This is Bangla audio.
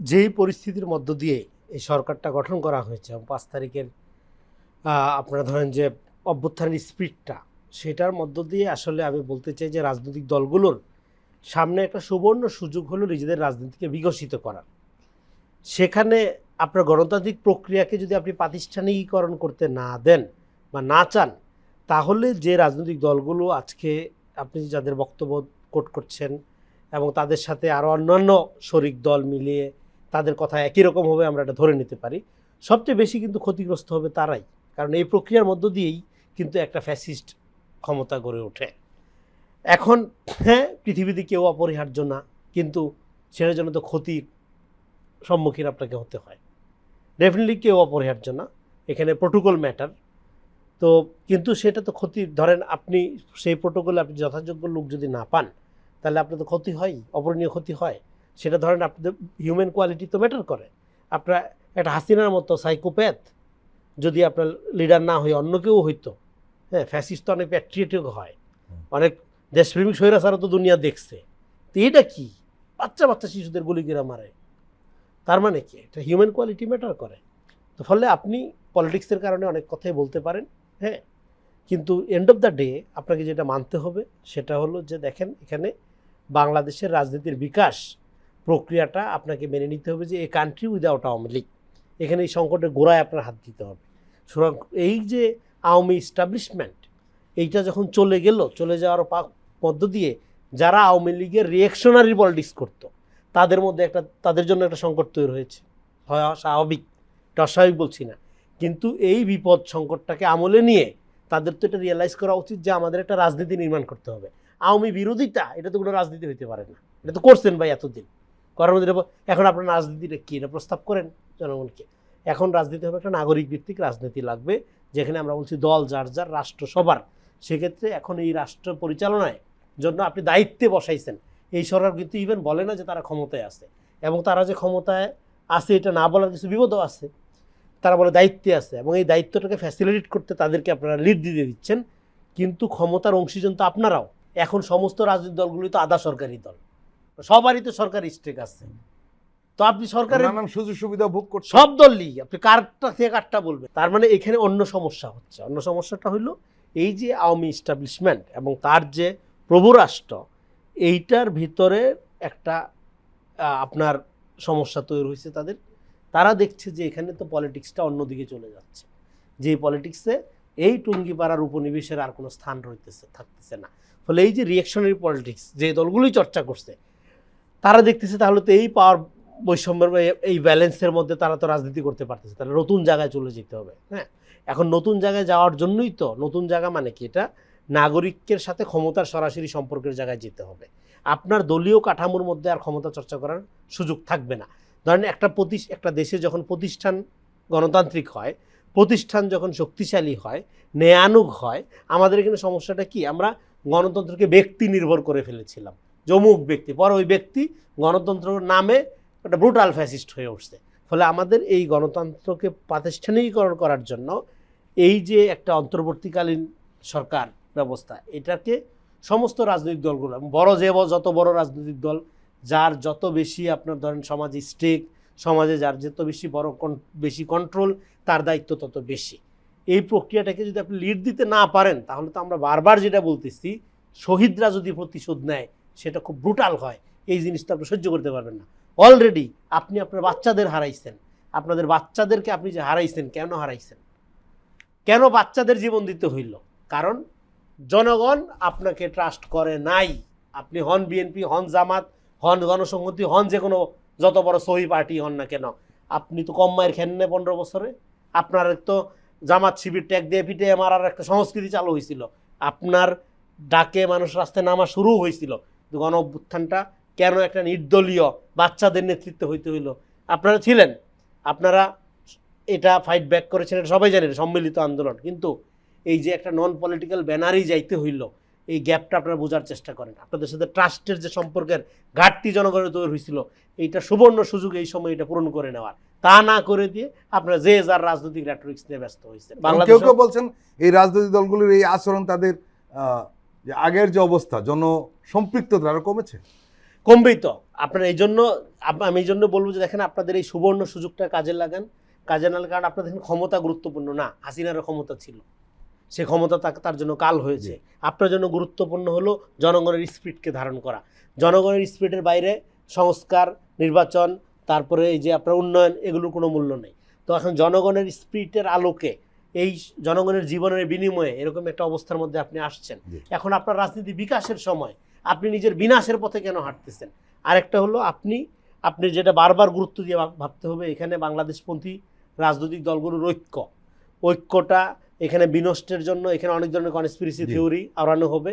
যেই পরিস্থিতির মধ্য দিয়ে এই সরকারটা গঠন করা হয়েছে এবং পাঁচ তারিখের আপনারা ধরেন যে অভ্যুত্থানের স্পিডটা, সেটার মধ্য দিয়ে আসলে আমি বলতে চাই যে রাজনৈতিক দলগুলোর সামনে একটা সুবর্ণ সুযোগ হলো নিজেদের রাজনীতিকে বিকশিত করার। সেখানে আপনার গণতান্ত্রিক প্রক্রিয়াকে যদি আপনি প্রাতিষ্ঠানিকীকরণ করতে না দেন বা না চান, তাহলে যে রাজনৈতিক দলগুলো আজকে আপনি যাদের বক্তব্য কোট করছেন এবং তাদের সাথে আরও অন্যান্য শরিক দল মিলিয়ে তাদের কথা একই রকম হবে আমরা এটা ধরে নিতে পারি। সবচেয়ে বেশি কিন্তু ক্ষতিগ্রস্ত হবে তারাই। কারণ এই প্রক্রিয়ার মধ্য দিয়েই কিন্তু একটা ফ্যাসিস্ট ক্ষমতা গড়ে ওঠে। এখন হ্যাঁ পৃথিবীতে কেউ অপরিহার্য না, কিন্তু সেটার জন্য তো ক্ষতির সম্মুখীন আপনাকে হতে হয়। ডেফিনেটলি কেউ অপরিহার্য না, এখানে প্রোটোকল ম্যাটার তো কিন্তু সেটা তো ক্ষতি, ধরেন আপনি সেই প্রোটোকলে আপনি যথাযোগ্য লোক যদি না পান, তাহলে আপনার তো ক্ষতি হয় অপরণীয় ক্ষতি হয়। সেটা ধরেন আপনাদের হিউম্যান কোয়ালিটি তো ম্যাটার করে। আপনার একটা হাসিনার মতো সাইকোপ্যাথ যদি আপনার লিডার না হয়ে অন্য কেউ হইতো হ্যাঁ ফ্যাসিস্ট তো অনেক প্যাট্রিয়েটিক হয়। অনেক দেশপ্রেমিক স্বৈরাচারও তো দুনিয়া দেখছে। তো এটা কি? বাচ্চা বাচ্চা শিশুদের গুলি করে মারে। তার মানে কি? এটা হিউম্যান কোয়ালিটি ম্যাটার করে। তো ফলে আপনি পলিটিক্সের কারণে অনেক কথাই বলতে পারেন হ্যাঁ। কিন্তু এন্ড অফ দ্য ডে আপনাকে যেটা মানতে হবে সেটা হলো যে দেখেন এখানে বাংলাদেশের রাজনীতির বিকাশ প্রক্রিয়াটা আপনাকে মেনে নিতে হবে যে a country without Awami League. এখানে এই সংকটের গোড়ায় আপনার হাত দিতে হবে। সুতরাং এই যে আওয়ামী ইস্টাবলিশমেন্ট এইটা যখন চলে গেল, চলে যাওয়ার মধ্য দিয়ে যারা আওয়ামী লীগের রিয়েকশনারি পলিটিক্স করতো, তাদের মধ্যে একটা, তাদের জন্য একটা সংকট তৈরি হয়েছে। হয় স্বাভাবিক এটা অস্বাভাবিক বলছি না। কিন্তু এই বিপদ সংকটটাকে আমলে নিয়ে তাদের তো এটা রিয়েলাইজ করা উচিত যে আমাদের একটা রাজনীতি নির্মাণ করতে হবে। আওয়ামী বিরোধিতা, এটা তো কোনো রাজনীতি হইতে পারে না। এটা তো করছেন ভাই এতদিন। করার মধ্যে এখন আপনার রাজনীতিটা কী? এটা প্রস্তাব করেন জনগণকে। এখন রাজনীতি হবে একটা নাগরিক ভিত্তিক রাজনীতি লাগবে, যেখানে আমরা বলছি দল, যার যার, রাষ্ট্র সবার। সেক্ষেত্রে এখন এই রাষ্ট্র পরিচালনায় জন্য আপনি দায়িত্বে বসাইছেন। এই সরকার কিন্তু ইভেন বলে না যে তারা ক্ষমতায় আছে। এবং তারা যে ক্ষমতায় আছে এটা না বলার কিছু বিপদও আছে। তারা বলে দায়িত্বে আছে এবং এই দায়িত্বটাকে ফ্যাসিলিটেট করতে তাদেরকে আপনারা লিড দিয়ে দিচ্ছেন। কিন্তু ক্ষমতার অংশীজন তো আপনারাও। এখন সমস্ত রাজনৈতিক দলগুলি তো আধা সরকারি দল। সবারই তো সরকারি স্টেক আছে। তো আপনি সরকারের নানান সুযোগ সুবিধা ভোগ করছে সব দলই আপনি কারটা থেকে কারটা বলবেন। তার মানে এখানে অন্য সমস্যা হচ্ছে। অন্য সমস্যাটা হলো এই যে আওয়ামী ইস্টাবলিশমেন্ট এবং তার যে প্রভু রাষ্ট্র এইটার ভিতরে একটা আপনার সমস্যা তৈরি হয়েছে তাদের। তারা দেখছে যে এখানে তো পলিটিক্সটা অন্যদিকে চলে যাচ্ছে। যে পলিটিক্সে এই টুঙ্গিপাড়ার উপনিবেশের আর কোনো স্থান রইতেছে থাকতেছে না। ফলে এই যে রিয়েকশনারি পলিটিক্স যে দলগুলোই চর্চা করছে তারা দেখতেছে তাহলে তো এই পাওয়ার বৈষম্যের, এই ব্যালেন্সের মধ্যে তারা তো রাজনীতি করতে পারতেছে। তাহলে নতুন জায়গায় চলে যেতে হবে হ্যাঁ? এখন নতুন জায়গায় যাওয়ার জন্যই তো, নতুন জায়গা মানে কি? এটা নাগরিকের সাথে ক্ষমতার সরাসরি সম্পর্কের জায়গায় যেতে হবে। আপনার দলীয় কাঠামোর মধ্যে আর ক্ষমতা চর্চা করার সুযোগ থাকবে না। ধরেন একটা প্রতি একটা দেশে যখন প্রতিষ্ঠান গণতান্ত্রিক হয়, প্রতিষ্ঠান যখন শক্তিশালী হয় নেয়ানুক হয়, আমাদের এখানে সমস্যাটা কি? আমরা গণতন্ত্রকে ব্যক্তি নির্ভর করে ফেলেছিলাম। যমুক ব্যক্তি, পরে ওই ব্যক্তি গণতন্ত্র নামে একটা ব্রুটাল ফ্যাসিস্ট হয়ে উঠছে। ফলে আমাদের এই গণতন্ত্রকে প্রাতিষ্ঠানিকীকরণ করার জন্য এই যে একটা অন্তর্বর্তীকালীন সরকার ব্যবস্থা, এটাকে সমস্ত রাজনৈতিক দলগুলো বড় যে যত বড় রাজনৈতিক দল, যার যত বেশি আপনার ধরেন সমাজে স্টেক সমাজে যার যত বেশি বড় বেশি কন্ট্রোল তার দায়িত্ব তত বেশি। এই প্রক্রিয়াটাকে যদি আপনি লিড দিতে না পারেন, তাহলে তো আমরা বারবার যেটা বলতেছি, শহীদরা যদি প্রতিশোধ নেয় সেটা খুব ব্রুটাল হয়। এই জিনিসটা আপনি সহ্য করতে পারবেন না। অলরেডি আপনি আপনার বাচ্চাদের হারাইছেন। আপনাদের বাচ্চাদেরকে আপনি যে হারাইছেন, কেন হারাইছেন? কেন বাচ্চাদের জীবন দিতে হইল? কারণ জনগণ আপনাকে ট্রাস্ট করে নাই। আপনি হন বিএনপি হন জামাত, হন গণসংহতি হন যে কোনো যত বড় সহি পার্টি হন না কেন। আপনি তো কম মায়ের খেন পনেরো বছরে। আপনার তো জামাত শিবির ট্যাগ দিয়ে পিটে মারার একটা সংস্কৃতি চালু হয়েছিল। আপনার ডাকে মানুষ রাস্তায় নামা শুরু হয়েছিল। গণ অভ্যুত্থানটা কেন একটা নির্দলীয় বাচ্চাদের নেতৃত্বে হইতে হইল? আপনারা ছিলেন আপনারা এটা ফাইট ব্যাক করেছেন এটা সবাই জানেন সম্মিলিত আন্দোলন। কিন্তু এই যে একটা নন পলিটিক্যাল ব্যানারেই যাইতে হইল এই গ্যাপটা আপনারা বোঝার চেষ্টা করেন। আপনাদের সাথে ট্রাস্টের যে সম্পর্কের ঘাটতি জনগণের তৈরি হয়েছিল এইটা সুবর্ণ সুযোগ এই সময় এটা পূরণ করে নেওয়ার। তা না করে দিয়ে আপনারা যে যার রাজনৈতিক র্যাটরিক্স নিয়ে ব্যস্ত হয়েছেন। এবং কেউ বাংলাদেশ কেউ বলছেন এই রাজনৈতিক দলগুলির এই আচরণ তাদের আহ, যে আগের যে অবস্থা জন সম্পৃক্ততা আরও কমেছে? কমবেই তো। আপনার এই জন্য আমি এই জন্য বলব যে দেখেন আপনাদের এই সুবর্ণ সুযোগটা কাজে লাগান। কাজে না লাগান আপনাদের দেখেন ক্ষমতা গুরুত্বপূর্ণ। না হাসিনারও ক্ষমতা ছিল। সে ক্ষমতা তাকে তার জন্য কাল হয়েছে। আপনার জন্য গুরুত্বপূর্ণ হলো জনগণের স্পিডকে ধারণ করা। জনগণের স্পিডের বাইরে সংস্কার নির্বাচন তারপরে এই যে আপনার উন্নয়ন এগুলোর কোনো মূল্য নেই। তো এখন জনগণের স্পিরিটের আলোকে এই জনগণের জীবনের বিনিময়ে এরকম একটা অবস্থার মধ্যে আপনি আসছেন। এখন আপনার রাজনীতি বিকাশের সময় আপনি নিজের বিনাশের পথে কেন হাঁটতেছেন? আরেকটা হলো আপনি আপনি যেটা বারবার গুরুত্ব দিয়ে ভাবতে হবে এখানে বাংলাদেশপন্থী রাজনৈতিক দলগুলোর ঐক্য। ঐক্যটা এখানে বিনষ্টের জন্য এখানে অনেক ধরনের কনস্পিরিসি। থিওরি আওড়ানো হবে।